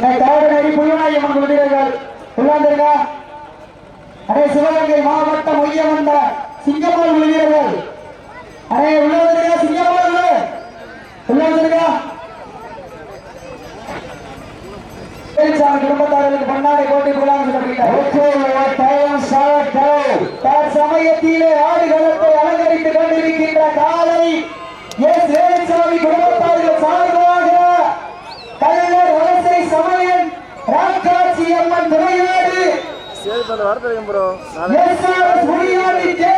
தேவநடி புயனாய் அம்மன் குழந்தைகள் உள்ளாந்திருங்க. அதே சிவகங்கை மாவட்டம் ஒய்யம் வந்த சிங்கப்பூர் விழுவீரர்கள் அதே உள்ளாந்திருங்க சிங்கப்பூர். உள்ளாந்திருங்க. குடும்பத்தாரர்களுக்கு பண்ணாடை போட்டி தற்சமயத்திலே ஆடுகளத்தை அலங்கரித்துக் கொண்டிருக்கின்ற காலை எஸ். குடும்பத்தார்கள் சார்பாக கல்லை ராக்காட்சி அம்மன் துறையோடு சேவ் பண்ண வரதுக்கு ப்ரோ நாளைக்கு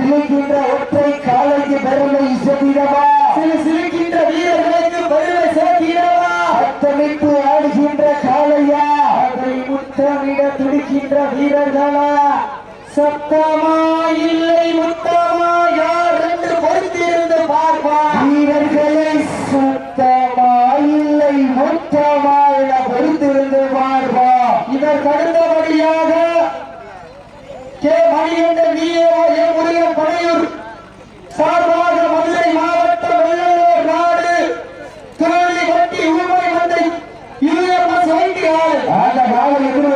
திளைக்கின்ற ஒற்றை காலைக்கு பெருமை இசைவிடவா ಎದುರು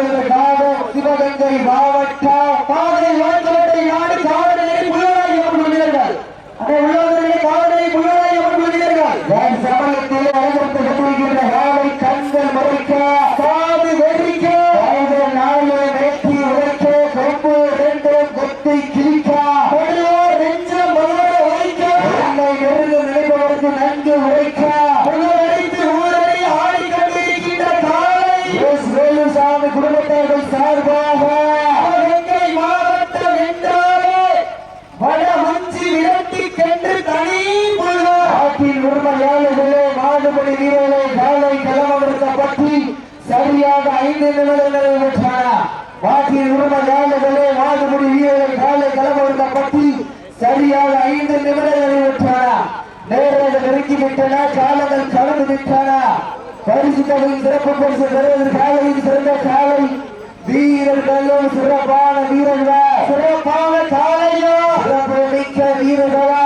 மாடுபடி வீரர்களே காலை களமறுக்கப்பட்டு சரியாக ஐந்து நிமிடங்கள் பெற்றன மாட்டின் உரிமையாளர்களே மாடுபடி வீரர்கள் காலை களமறுக்கப்பட்டு சரியாக ஐந்து நிமிடங்கள் பெற்றன நேராக நெருங்கி விட்டன காலங்கள் கலந்து விட்டன பரிசு தொகையின் சிறப்பு பரிசு பெறுவது காலையில் சிறந்த காலை வீரர்களும் சிறப்பான வீரர்கள். சிறப்பான காலையா? சிறப்பு மிக்க வீரர்களா?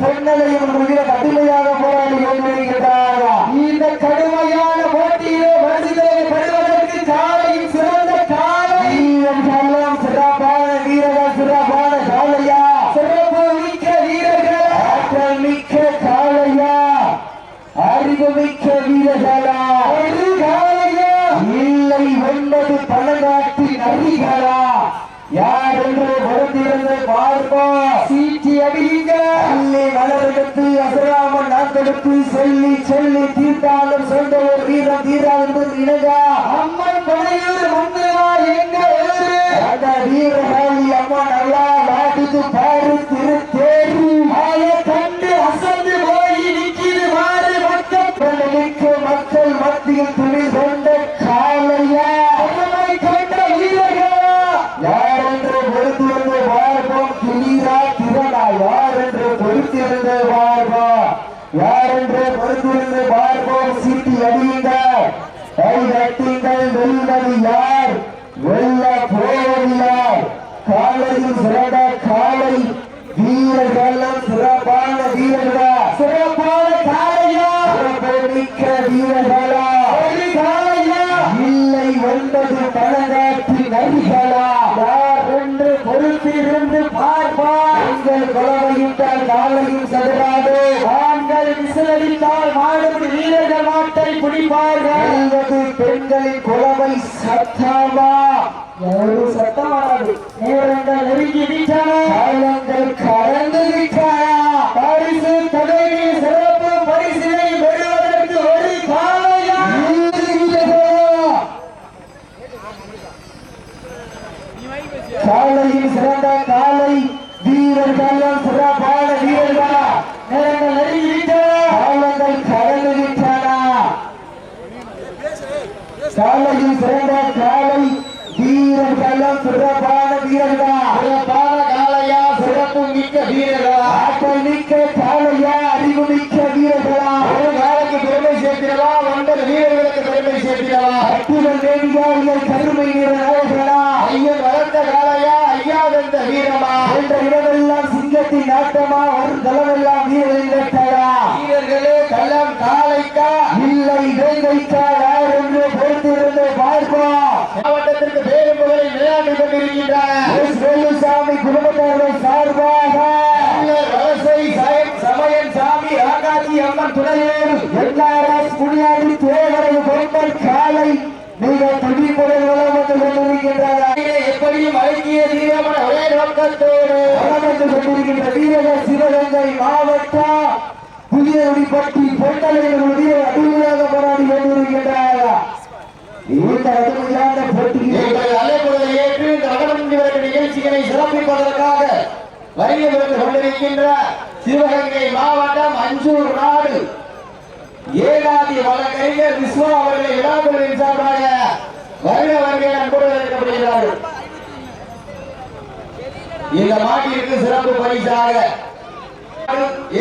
பொன்னலையும் மிக நாட்டெடுத்து சொல்லி சொல்லி தீர்த்தாலும் சொந்த ஒரு வீரம் தீரா என்பது இணங்க அம்மன் படையூர் மன்னரா எங்க அந்த வீரகாளி அம்மா நல்லா நாட்டுக்கு பாரு திரு தேரு ஆய கண்டு அசந்து போய் நிற்கிது மாறு மக்கள். மக்கள் மத்தியில் துணி கொண்ட காலையா அம்மனை கொண்ட வீரர்களா யார் என்று பொறுத்திருந்து பார்ப்போம் திடீரா திறனா யார் என்று பொறுத்திருந்து பார்ப்போம் யார் என்று பொறுத்திருந்து பார்ப்போம் சீட்டி அடியுங்கள் கை தட்டுங்கள் வெல்வது யார் வெல்ல போவதில்லை காலையில் சிறந்த காலை வீரர்களும் சிறப்பான வீரர்கள் சிறப்பான காலையா சிறப்பு மிக்க வீரர்களா ஒரு காலையா இல்லை ஒன்பது பழங்காட்டு நரிகளா யார் என்று பொறுத்திருந்து பார்ப்பா எங்கள் குலவையிட்டால் காலையும் சதுராது ஆண்கள் விசிலடித்தால் மாடுபடி வீரர்கள் நாட்டை பிடிப்பார்கள். என்பது பெண்களின் குலவை சத்தமா? ஒரு நேரங்கள் நெருங்கி விட்டன காலங்கள் கடந்து விட்டன பரிசு தொகையை சிறப்பு பரிசினை பெறுவதற்கு ஒரு காலையா காலையில் சிறந்த காலை வீரர்களும் சிறப்பான வீரர்களா நேரங்கள் நெருங்கி விட்டன காலங்கள் கடந்து விட்டன காலையில் சிறந்த காலை வீரர்களும் சிறப்பான வீரர்களா? சிறப்பான காலையா சிறப்பு மிக்க வீரர்களா? ஆற்றல் மிக்க காலையா அறிவு மிக்க வீரர்களா? ஒரு காலைக்கு பெருமை சேர்த்திடவா? ஒன்பது வீரர்களுக்கு பெருமை சேர்த்திடவா? அற்புதம் தேவிகாரிகள் கருமை வீரர்களா ஐயன் வளர்ந்த காலையா ஐயா வென்ற வீரமா? என்ற இடமெல்லாம் சிங்கத்தின் நாட்டமா ஒரு தளமெல்லாம் வீரர்கள் வீரர்களே களம் காலைக்கா இல்லை வேங்கைக்கா? துணையோடு என்ஆர்எஸ் முனியாடி தேவரை பொம்பல் காலை மிக துடிப்புடன் வளம் வந்து கொண்டிருக்கின்றனர் எப்படியும் ஐக்கிய வீரமன ஒரே நோக்கத்தோடு. வந்து கொண்டிருக்கின்ற வீரர்கள் சிவகங்கை மாவட்டம் புதியகுடிப்பட்டி பொன்னலையில் வீர அடிமையாக போராடி கொண்டிருக்கின்றார்கள் இந்த அருமையான போட்டியில் ஏற்று இந்த வரை நிகழ்ச்சிகளை சிறப்பிப்பதற்காக வருகை வந்து கொண்டிருக்கின்ற சிவகங்கை மாவட்டம் அஞ்சூர் நாடு. ஏகாதி வழக்கறிஞர் விஸ்வா அவர்களை விழாக்குழுவின் சார்பாக வருக வருகை அன்போடு அழைக்கப்படுகிறார்கள். இந்த மாட்டிற்கு சிறப்பு பரிசாக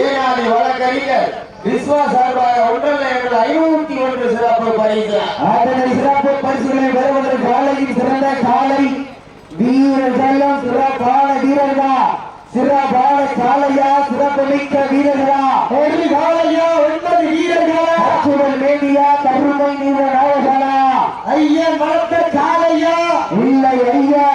ஏகாதி வழக்கறிஞர் விஸ்வா சார்பாக ஒன்றரை என்ற ஐநூத்தி ஒன்று சிறப்பு பரிசு. அதனை சிறப்பு பரிசுகளை பெறுவதற்கு காலையில் சிறந்த காலை வீரர்கள் சிறப்பான வீரர்கள். சிறபால காலையா சிறப்புமிக்க வீரர்களா? ஒரு காலையா ஒன்பது வீரர்களா? சுடல் மேடியா கருமை நீர நாயகனா ஐயன் வளர்த்த காலையா இல்லை ஐயா.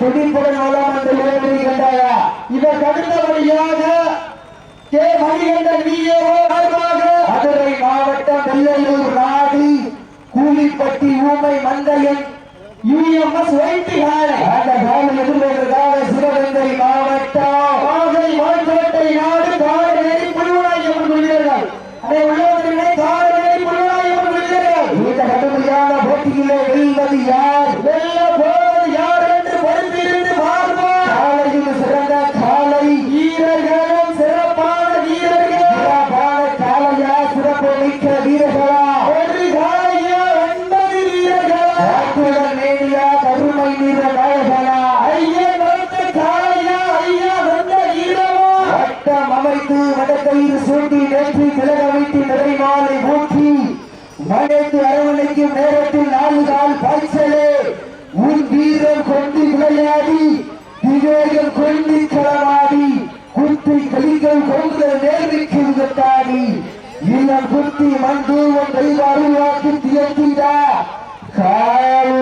துடிப்புடன் நாலாம் ஆண்டு உயர்வு கண்டாயா இவர் தடுத்தபடியாக கே மணிகண்டன் விஏஓ மதுரை மாவட்டம் வெள்ளையூர் நாடி கூலிப்பட்டி ஊமை மந்தையன் யுஎம்எஸ் வைத்தியாளர் அந்த காலம் எதிர்கொள்வதற்காக சிவகங்கை மாவட்டம் குறித்து மந்து உன் கைவாறு வாக்கு தியற்றிட கால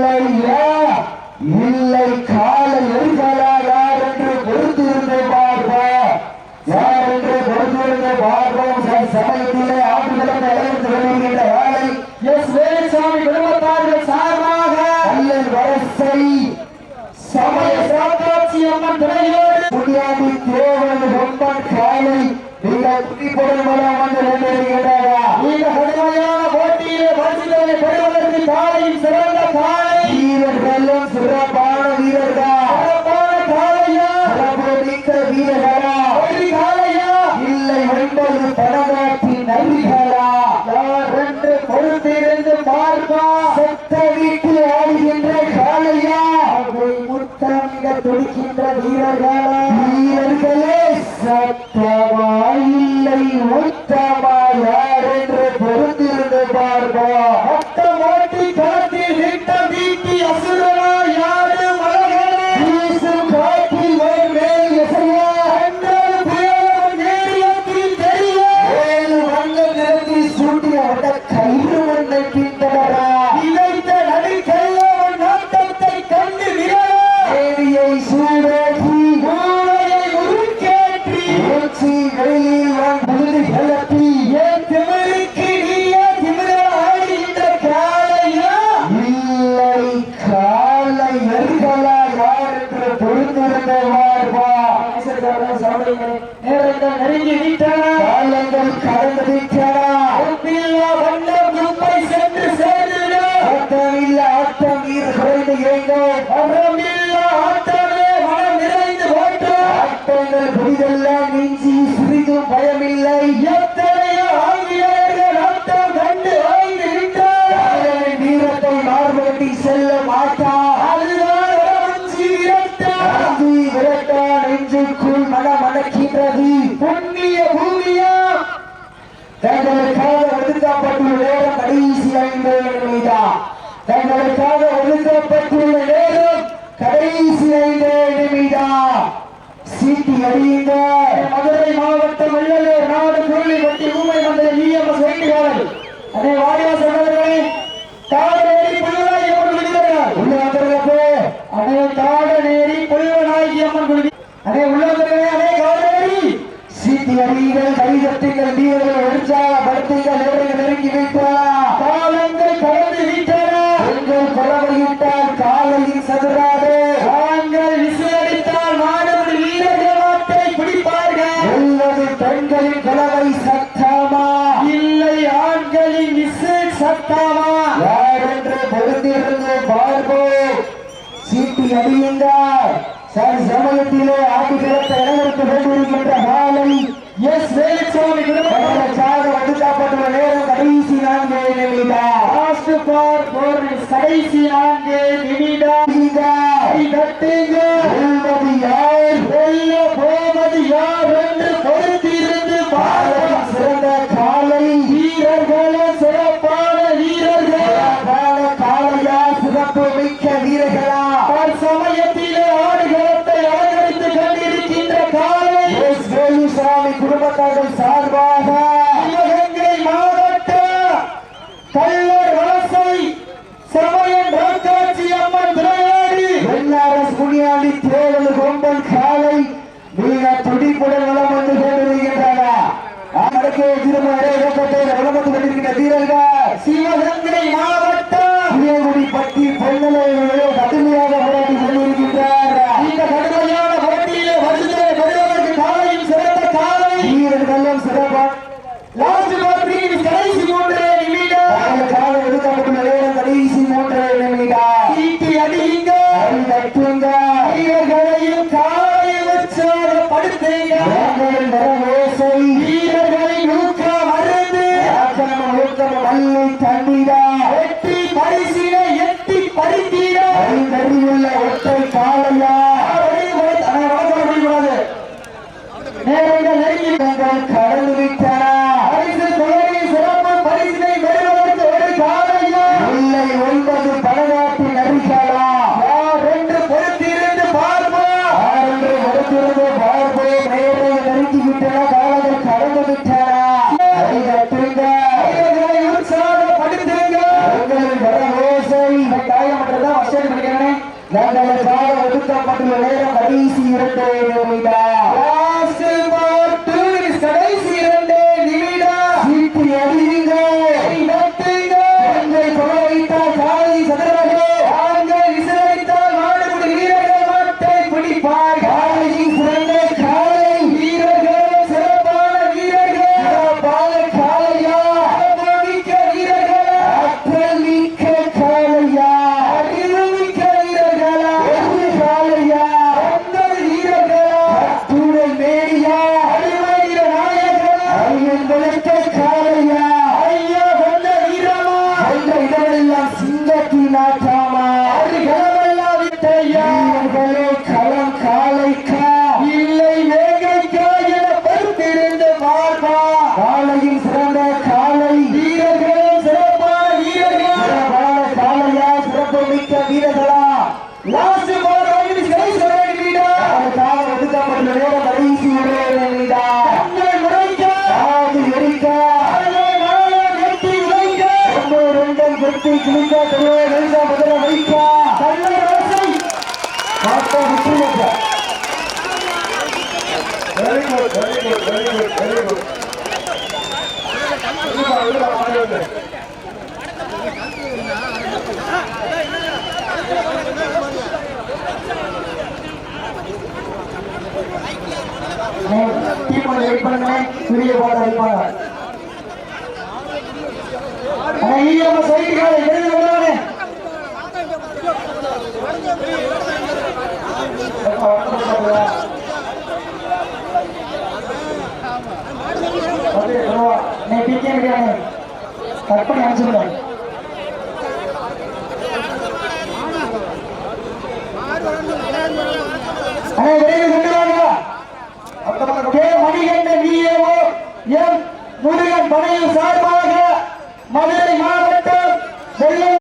பார்ப்பா வீட்டில் ஆடுகின்ற காலையா அதை முத்தமிட துடிக்கின்ற வீரர்கள் அறிந்த மதுரை மாவட்டம் வெள்ளலூர் நாடு புரளி பட்டி ஊமை மண்டல இஎம்எஸ் வேட்டையாளர். அதே வாரியா சொன்னவர்களே தாடநேரி புலிவனாகி அம்மன் குழுகிறார் உள்ள வந்திருக்கப்போ அதே தாடநேரி புலிவனாகி அம்மன் குழுகி அதே உள்ள வந்திருக்கிறேன் அதே காடநேரி சீட்டி அறிகள் கைதட்டுங்கள் வீரர்கள் உற்சாகப்படுத்துங்கள் நெருங்கி வைத்து கடைசி நான்கு நிமிடம் ¡Sí, venga! கடல் விடுவானே நீ அண்ணா விரைவில் வாங்க K Manikandan VAO M Murugan படையில் சார்பாக